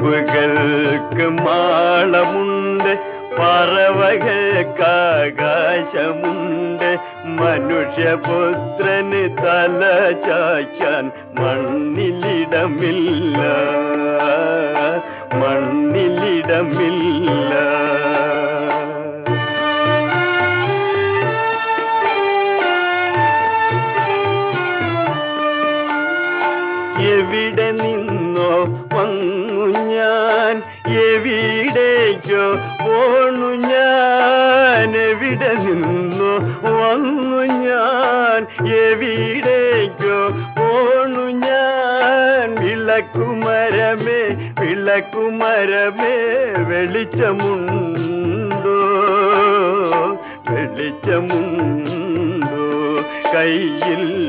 പറമ്പുകൾക്ക് മാളമുണ്ട് പറവകൾക്കാകാശമുണ്ട് മനുഷ്യപുത്രന് തല ചാച്ചാൻ മണ്ണിലിടമില്ല മണ്ണിലിടമില്ല. എവിടെ നിന്നോ ഞാൻ എവിടേക്കോ പോണു ഞാൻ. എവിടെ നിന്നു വന്നു ഞാൻ. എവിടേക്കോ പോണു ഞാൻ. വിളക്കുമരമേ വിളക്കുമരമേ വെളിച്ചമുണ്ടോ? വെളിച്ചമുണ്ടോ? കയ്യിൽ